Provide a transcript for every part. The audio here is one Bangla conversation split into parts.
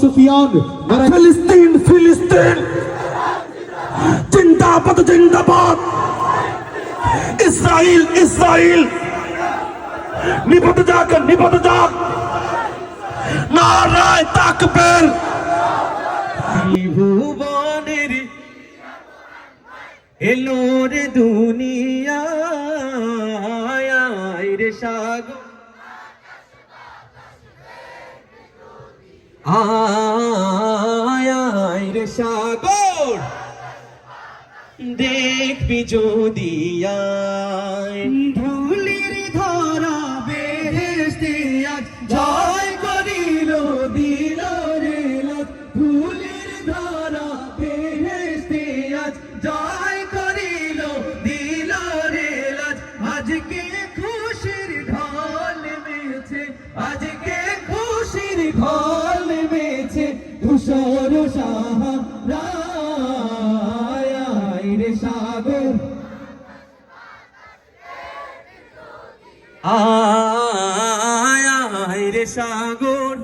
সুফিয়ান ফিলিস্তিন ফিলিস্তিন। জিন্দাবাদ জিন্দাবাদ। ইসরাইল ইসরাইল। নিপত যাক নিপত যাক। নারায় তাকবীর। ভুবনের এলো রে দুনিয়া রে সাগর। আয় রে সাগর। দেখবি যদি সাগর আয় রে সাগর।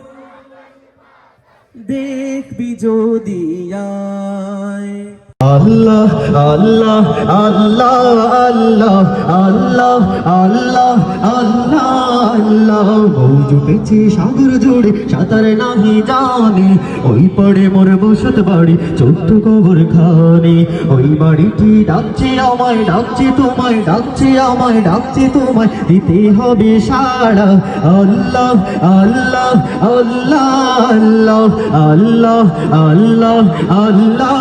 দেখবি যদি আয়। আল্লাহ আল্লাহ আল্লাহ আল্লাহ আল্লাহ আল্লাহ আল্লাহ আল্লাহ বউ জুটেছে সাগর জুড়ে সাঁতার নাহি জানে ওই পড়ে মোর বসত বাড়ি চোদ্দ কবর খানে ওই বাড়িটি ডাকছে আমায় ডাকছে তোমায় ডাকছে আমায় ডাকছে তোমায় দিতে হবে সাড়া আল্লাহ আল্লাহ আল্লাহ আল্লাহ আল্লাহ আল্লাহ আল্লাহ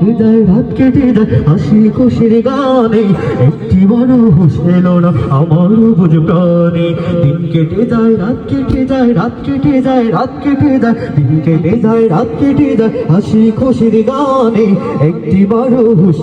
কেটে যায় রাত কেটে যায়, হাসি খুশির গানে। একটি বড় হুশ না আমার বুঝ প্রাণে। দিন কেটে যায়, রাত কেটে যায়, রাত কেটে যায়, রাত কেটে যায়। দিন কেটে যায়, রাত কেটে যায়, হাসি খুশির গানে। একটি বড় হুশ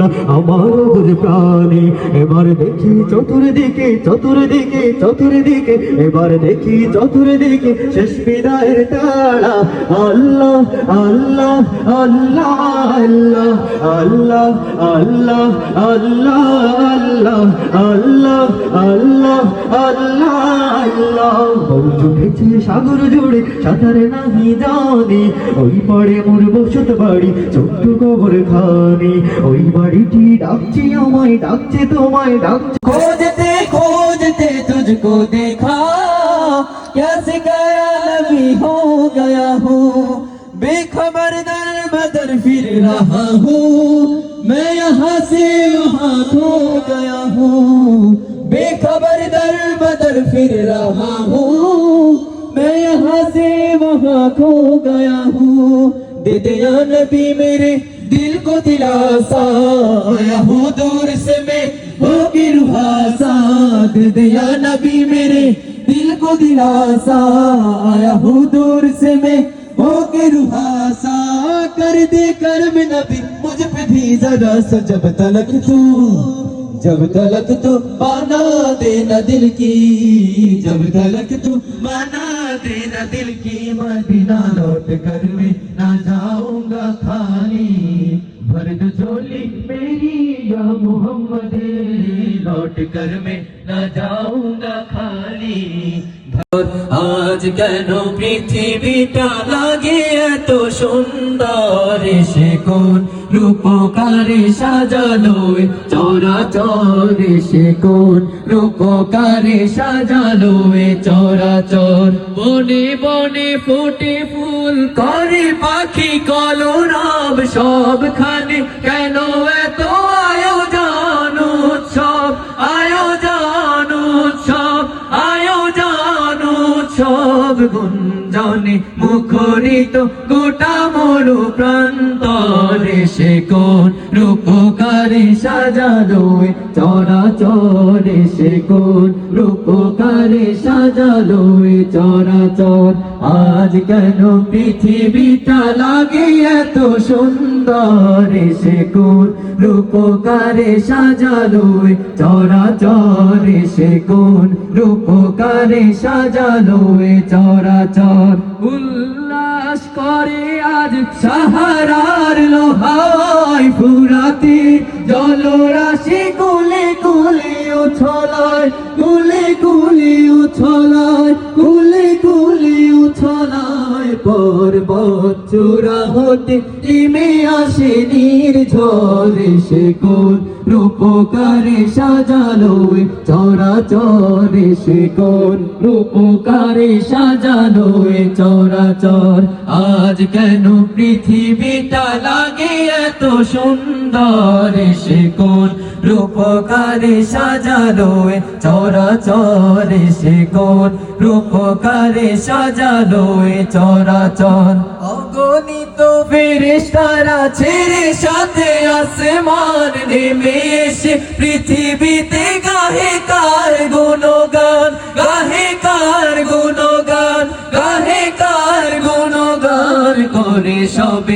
না আমার বুঝ প্রাণে। এবার দেখি চতুর্দিকে চতুর্দিকে চতুর্দিকে। এবার দেখি চতুর্দিকে শেষ বিদায়ের তারা। আল্লাহ আল্লাহ আল্লাহ। আল্লাহ আল্লাহ আল্লাহ আল্লাহ আল্লাহ আল্লাহ আল্লাহ আল্লাহ আল্লাহ বউ জুটেছে সাগর জুড়ে সাঁতারে নাহি জানি ওই পাড়ে মোর বসত বাড়ি ছোট্ট কবর খানি ওই বাড়িটি ডাকছে আমায় ডাকছে তোমায় ডাকছে खोजते खोजते तुझको देखा कैसे गया दर बदर फिर रहा हूँ मैं यहाँ से वहाँ खो गया हूँ बेखबर दर बदर फिर रहा हूँ मैं यहाँ से वहाँ खो गया हूँ दे दिया नबी मेरे दिल को दिलासा आया हूँ दूर से मैं हो की रुहासा दे दिया नबी मेरे दिल को दिलासा आया हूँ दूर से मैं हो के रुहासा कर दे कर्म नबी। मुझ पे भी जरा सा जब तलक तू, जब तलक तू बना देना दिल की, जब तलक तू बना देना दिल की। मदीना लौट कर मैं ना जाऊँगा खाली। भर दो झोली मेरी या मोहम्मद, लौट कर मैं ना जाऊँगा खाली। আজ কেন পৃথিবীটা লাগে এত সুন্দর? সে কোন রূপকারে সাজালো চোরা চরে সে কোন রূপকারে সাজালো চোরা চর বনে বনে ফোটে ফুল করে পাখি কলরব। সবখানে কেন এত আয়োজন উৎসব গুঞ্জনে মুখরিত গোটা মরু প্রান্তরে সে কোন রূপকার সাজালো চরাচরে সে কোন রূপকারে সাজালো চরাচর। আজ কেন পৃথিবীটা লাগে এত সুন্দর সে কোন রূপকারে সাজালো এ চরাচরে সে কোন রূপকারে সাজালো এ চরাচর? উল্লাস করে আজ সাহারার লোহাই ফুরাতে জলরাশি কুলে কুলে উছলায় কুলে কুলে উছলায় কুলে পর্বত চূড়া হতে নেমে আসে নির্ঝরে সে কোন রূপকারে সাজালো চরাচরে সে কোন রূপকারে সাজালো চরাচর। আজ কেন পৃথিবীটা লাগে এত সুন্দর সে কোন রূপকারে সাজালো চরাচরে সে রূপকারে সাজালো চরাচর। অগণিত ফেরেশতারা ছেড়ে সাথে আসমান নেমে এসে পৃথিবীতে গাহে কার গুণগান, গাহে কার গুণগান, গাহে কার গুণগান করে সবে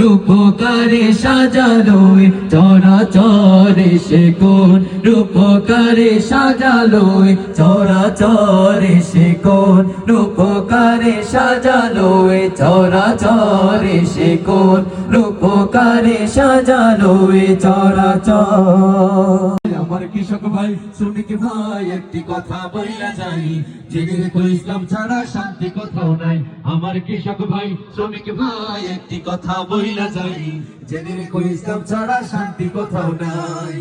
রূপকারে সাজালো এ চরাচরে সে কোন রূপকারে সাজালো এ চরাচরে সে কোন রূপকারে সাজালো এ চরাচরে সে কোন রূপকারে সাজালো এ চরাচর। আমার কৃষক ভাই শ্রমিক ভাই, একটি কথা বইলা যাই। জেগে রেখো ইসলাম ছাড়া শান্তি কোথাও নাই। আমার কৃষক ভাই শ্রমিক ভাই, একটি কথা বইলা যাই জেনে রেখো ইসলাম ছাড়া শান্তি কোথাও নাই।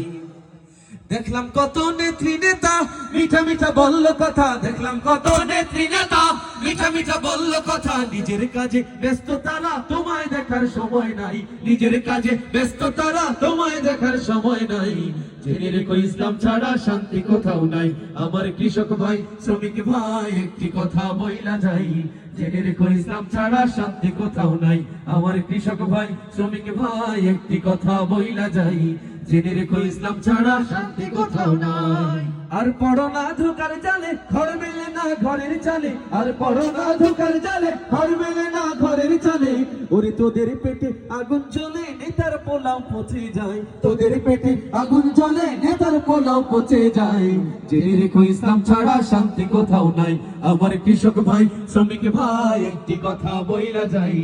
দেখলাম কত নেত্রী নেতা, মিঠা মিঠা বলল কথা। দেখলাম কত নেত্রী নেতা, মিঠা মিঠা বলল কথা। নিজের কাজে ব্যস্ত তারা তোমায় দেখার সময় নাই। নিজের কাজে ব্যস্ত তারা তোমায় দেখার সময় নাই। জেনে রেখো, ইসলাম ছাড়া শান্তি কোথাও নাই। আমার কৃষক ভাই, শ্রমিক ভাই, একটি কথা বইলা যাই। জেনে রেখো, ইসলাম ছাড়া শান্তি কোথাও নাই। আমার কৃষক ভাই, শ্রমিক ভাই, একটি কথা বইলা যাই। জেনে রেখো ইসলাম ছাড়া শান্তি কোথাও নাই। আর পড়ো না ধোকার জালে, ঘর মেলে না ঘরের চালে। আর পড়ো না ধোকার জালে, ঘর মেলে না ঘরের চালে। ওরে তোদের পেটে আগুন জ্বলে, নেতার পোলাও পচে যায়। তোদের পেটে আগুন জ্বলে, নেতার পোলাও পচে যায়। জেনে রেখো ইসলাম ছাড়া শান্তি কোথাও নাই। আমার কৃষক ভাই, শ্রমিক ভাই, একটি কথা বইলা যাই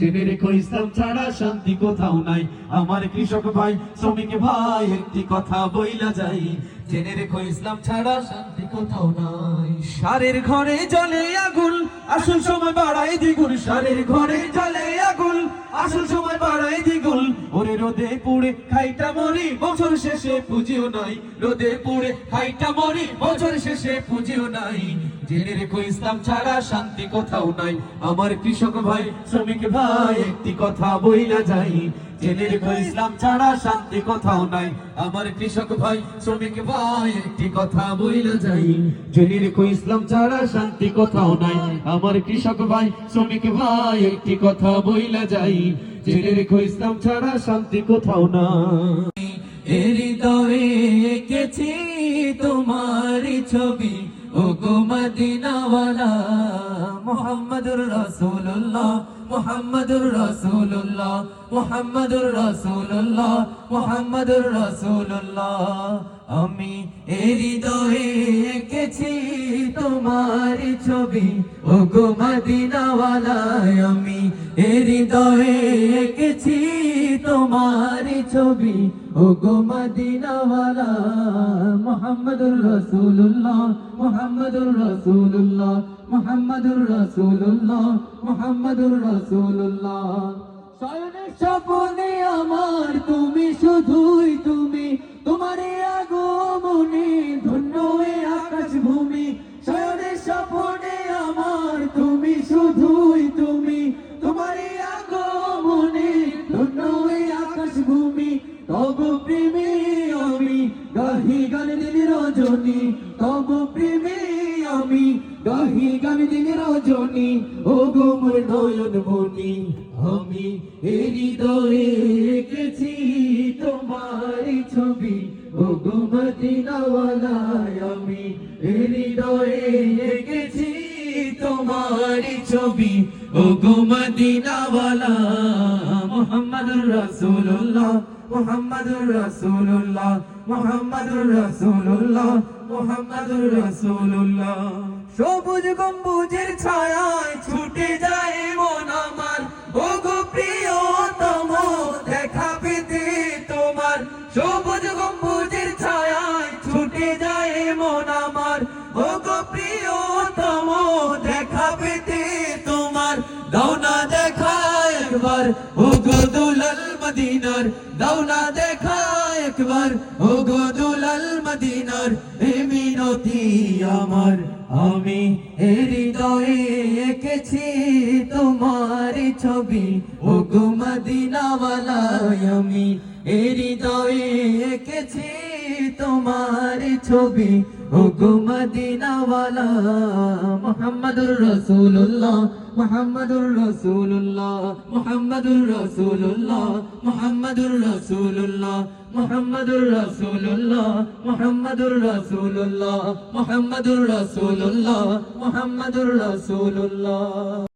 জেনে রেখো ইসলাম ছাড়া শান্তি কোথাও নাই। আমার কৃষক ভাই, শ্রমিক ভাই, একটি কথা বইলা যাই জেনে রেখো, ইসলাম ছাড়া শান্তি কোথাও নাই। সারের ঘরে জলে আগুন, আসল সময় বাড়াই দ্বিগুণ। সারের ঘরে জলে আগুন, আসল সময় বাড়াই ওরে রোদে পুড়ে খাইটা মরি, বছর শেষে পুজিও নাই। রোদে পুড়ে খাইটা মরি, বছর শেষে পুজিও নাই। জেনে রেখো ইসলাম ছাড়া শান্তি কোথাও নাই। আমার কৃষক ভাই, শ্রমিক ভাই, একটি কথা বইলা যাই। জেনে রেখো ইসলাম ছাড়া শান্তি কোথাও নাই। আমার কৃষক ভাই, শ্রমিক ভাই, একটি কথা বইলা যাই। জেনে রেখো ইসলাম ছাড়া শান্তি কোথাও নাই। আমার কৃষক ভাই, শ্রমিক ভাই, একটি কথা বইলা যাই। জেনে রেখো ইসলাম ছাড়া শান্তি কোথাও না। হৃদয়ে এঁকেছি তোমার ছবি। ও গো মদিনাওয়ালা মোহাম্মদুর রাসূলুল্লাহ। মোহাম্মদুর রাসূলুল্লাহ মোহাম্মদুর রাসূলুল্লাহ মোহাম্মদুর রাসূলুল্লাহ। আমি হৃদয়ে এঁকেছি তোমার ছবি। ও গো মদিনাওয়ালা আমি হৃদয়ে এঁকেছি তোমার ছবি। ও গো মদিনাওয়ালা মোহাম্মদুর রাসূলুল্লাহ মোহাম্মদুর রাসূলুল্লাহ। মোহাম্মদুর রসুল্লাহ মোহাম্মদুর রসুল্লাহ স্বপনে আমার তুমি শুধুই তুমি তোমার আগমনে ধন্য আকাশ ভূমি তোমার ছবি ও গোমদিনাওয়ালায় আমি হৃদয়ে এঁকেছি তোমার ছবি ও গোমদিনাওয়ালা মোহাম্মদুর রাসূলুল্লাহ মোহাম্মদুর রাসূলুল্লাহ মোহাম্মদুর রাসূলুল্লাহ মোহাম্মদুর রাসূলুল্লাহ। সবুজ গম্বুজের ছায়ায় ছুটে যায় মদিনার না দেখা একবার। ও গো দুলাল মদিনার, এ মিনতি আমার। আমি হৃদয়ে এঁকেছি তোমার ছবি। ও গো মদিনাওয়ালায় আমি হৃদয়ে এঁকেছি তোমার ছবি। ও গো মদিনাওয়ালা, মোহাম্মদুর রাসূলুল্লাহ মোহাম্মদুর রাসূলুল্লাহ মোহাম্মদুর রাসূলুল্লাহ মোহাম্মদুর রাসূলুল্লাহ মোহাম্মদুর রাসূলুল্লাহ মোহাম্মদুর রাসূলুল্লাহ মোহাম্মদুর রাসূলুল্লাহ মোহাম্মদুর রাসূলুল্লাহ।